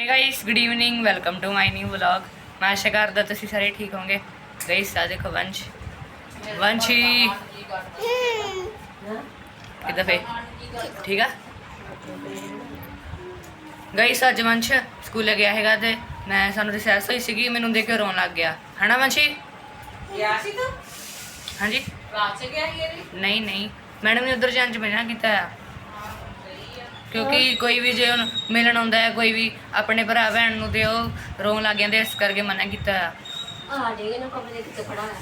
Hey guys good evening welcome to my new vlog ਮੈਂ ਆਸ਼ਾ ਕਰਦਾ ਤੁਸੀਂ ਸਾਰੇ ਠੀਕ ਹੋਵੋਗੇ ਗਾਇਸ ਆ ਦੇਖੋ ਵੰਸ਼ ਵੰਸ਼ੀ ਕਿੱਦਾਂ ਫੇ ਠੀਕ ਆ ਗਾਇਸ ਅੱਜ ਵੰਸ਼ ਸਕੂਲੇ ਗਿਆ ਹੈਗਾ ਤੇ ਮੈਂ ਸਾਨੂੰ ਰਿਸੈਸ ਹੋਈ ਸੀਗੀ ਮੈਨੂੰ ਦੇਖ ਕੇ ਰੋਣ ਲੱਗ ਗਿਆ ਹਨਾ ਵੰਸ਼ੀ ਗਿਆ ਸੀ ਤੂੰ ਹਾਂਜੀ ਕਲਾਸ ਗਿਆ ਵੀ ਨਹੀਂ ਨਹੀਂ ਮੈਡਮ ਨੇ ਉਧਰ ਜਾਣ ਚ ਮਨਾ ਕੀਤਾ ਆ ਕਿਉਂਕਿ ਕੋਈ ਵੀ ਜੇ ਹੁਣ ਮਿਲਣ ਆਉਂਦਾ ਹੈ ਕੋਈ ਵੀ ਆਪਣੇ ਭਰਾ ਭੈਣ ਨੂੰ ਤੇ ਉਹ ਰੋਣ ਲੱਗ ਜਾਂਦੇ ਇਸ ਕਰਕੇ ਮਨਾ ਕੀਤਾ। ਆ ਆ ਡੇ ਨਾ ਕਮਰੇ ਕਿੱਥੇ ਖੜਾ ਹੈ।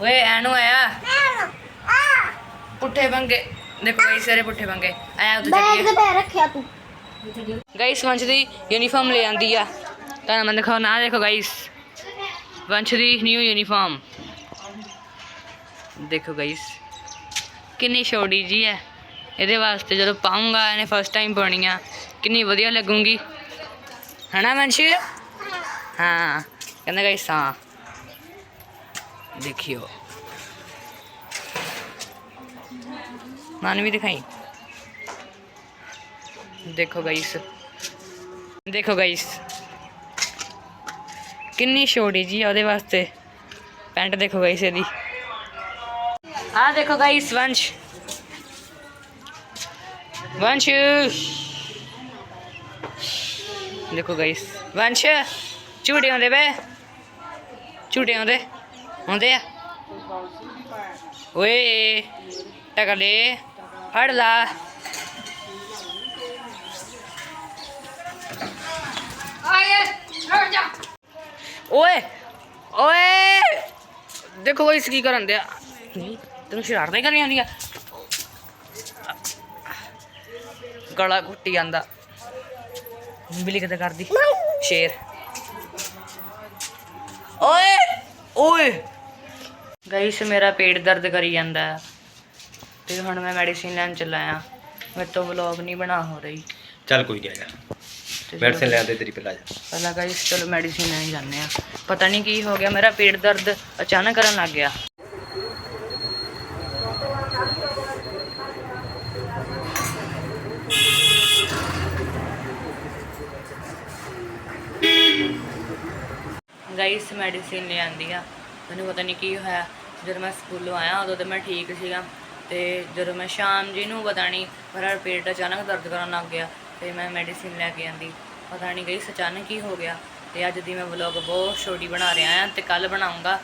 ਓਏ ਐਨੂੰ ਆਇਆ? ਪੁੱਠੇ ਪੰਗੇ। ਦੇਖੋ ਗਾਈਸ ਸਾਰੇ ਪੁੱਠੇ ਪੰਗੇ। ਆਇਆ ਉੱਥੇ ਬੈਗ ਚੱਲੀਏ ਤੇ ਪੈ ਰੱਖਿਆ ਤੂੰ। ਗਾਈਸ ਵੰਸ਼ ਦੀ ਯੂਨੀਫਾਰਮ ਲੈ ਆਂਦੀ ਆ। ਤਾਂ ਮੈਂ ਦਿਖਾਓ ਨਾ ਦੇਖੋ ਗਾਈਸ ਵੰਸ਼ ਦੀ ਨਿਊ ਯੂਨੀਫਾਰਮ ਦੇਖੋ ਗਾਈਸ ਕਿੰਨੀ ਛੋਟੀ ਜੀ ਹੈ। ਇਹਦੇ ਵਾਸਤੇ ਜਦੋਂ ਪਾਉਂਗਾ, ਇਹਨੇ ਫਸਟ ਟਾਈਮ ਪਾਉਣੀ ਆ ਕਿੰਨੀ ਵਧੀਆ ਲੱਗੂਗੀ। ਹਨਾ ਮਨਸ਼ੀ? ਹਾਂ। ਕਹਿੰਦਾ ਗਾਈਸ ਹਾਂ। ਦੇਖਿਓ। ਮਾਨ ਵੀ ਦਿਖਾਈ। ਦੇਖੋ ਗਾਈਸ ਦੇਖੋ ਗਾਈਸ ਕਿੰਨੀ ਛੋਟੀ ਜੀ ਆ ਉਹਦੇ ਵਾਸਤੇ। ਪੈਂਟ ਦੇਖੋ ਗਾਈਸ ਇਹਦੀ। ਆ ਦੇਖੋ ਗਾਈਸ ਵੰਸ਼। ਵੰਸ਼ ਦੇਖੋ ਗਾਈਸ ਵੰਸ਼ ਝੂਟੇ ਆਉਂਦੇ ਵੇ ਝੂਟੇ ਆਉਂਦੇ ਆਉਂਦੇ ਆ। ਓਏ ਟਕਲੇ ਫੜ ਲਾ। ਆਏ ਹਟ ਜਾ। ਓਏ ਓਏ। ਦੇਖੋ ਗਾਈਸ ਕੀ ਕਰਨ ਦਿਆ? ਤੈਨੂੰ ਸ਼ਰਾਰਤਾਂ ਹੀ ਆਉਂਦੀਆਂ ਗਲਾ ਘੁੱਟੀ ਜਾਂਦਾ। ਬਿਲੀ ਕਿਤੇ ਕਰਦੀ। ਸ਼ੇਰ। ਓਏ ਓਏ। ਗਾਈਸ ਮੇਰਾ ਪੇਟ ਦਰਦ ਕਰੀ ਜਾਂਦਾ। ਹੈ ਤੇ ਹੁਣ ਮੈਂ ਮੈਡੀਸਿਨ ਲੈਣ ਚੱਲਾ ਆ। ਮੇਰੇ ਤੋਂ ਵਲੌਗ ਨਹੀਂ ਬਣਾ ਹੋ ਰਹੀ। ਚੱਲ ਕੋਈ ਨਹੀਂ ਆ ਜਾ। ਮੈਡੀਸਿਨ ਲੈ ਆਂਦੇ ਤੇਰੀ ਪਹਿਲਾਂ ਜਾ। ਪਹਿਲਾਂ ਗਾਈਸ ਚਲੋ ਮੈਡੀਸਿਨ ਲੈਣ ਜਾਂਦੇ ਆ। ਪਤਾ ਨਹੀਂ ਕੀ ਹੋ ਗਿਆ ਮੇਰਾ ਪੇਟ ਦਰਦ ਅਚਾਨਕ ਕਰਨ ਲੱਗ ਗਿਆ। ਗਾਈਸ ਮੈਡੀਸਿਨ ਲੈ ਆਂਦੀ ਆ। ਮੈਨੂੰ ਪਤਾ ਨਹੀਂ ਕੀ ਹੋਇਆ। ਜਦੋਂ ਮੈਂ ਸਕੂਲੋਂ ਆਇਆ, ਉਦੋਂ ਤਾਂ ਮੈਂ ਠੀਕ ਸੀਗਾ। ਤੇ ਜਦੋਂ ਮੈਂ ਸ਼ਾਮ ਜੀ ਨੂੰ, ਪਤਾ ਨਹੀਂ ਮੇਰਾ ਪੇਟ ਅਚਾਨਕ ਦਰਦ ਕਰਨ ਲੱਗ ਗਿਆ। ਤੇ ਮੈਂ ਮੈਡੀਸਿਨ ਲੈ ਕੇ ਆਂਦੀ। ਪਤਾ ਨਹੀਂ ਗਈ, ਅਚਾਨਕ ਹੀ ਹੋ ਗਿਆ। ਤੇ ਅੱਜ ਦੀ ਮੈਂ ਵਲੌਗ ਬਹੁਤ ਛੋਟੀ ਬਣਾ ਰਿਹਾ ਹਾਂ ਤੇ ਕੱਲ ਬਣਾਉਂਗਾ।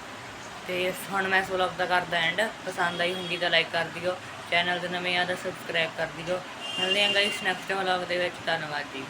ਤੇ ਹੁਣ ਮੈਂ ਇਸ ਵਲੌਗ ਦਾ ਕਰਦਾ ਐਂਡ ਪਸੰਦ ਆਈ ਹੁੰਦੀ ਤਾਂ ਲਾਈਕ ਕਰ ਦਿਓ। ਚੈਨਲ ਦੇ ਨਵੇਂ ਆ ਤਾਂ ਸਬਸਕ੍ਰਾਈਬ ਕਰ ਦਿਓ। ਮਿਲਦੇ ਹਾਂ ਗਾਈਸ ਨੈਕਸਟ ਵਲੌਗ ਦੇ ਵਿੱਚ। ਧੰਨਵਾਦ ਜੀ।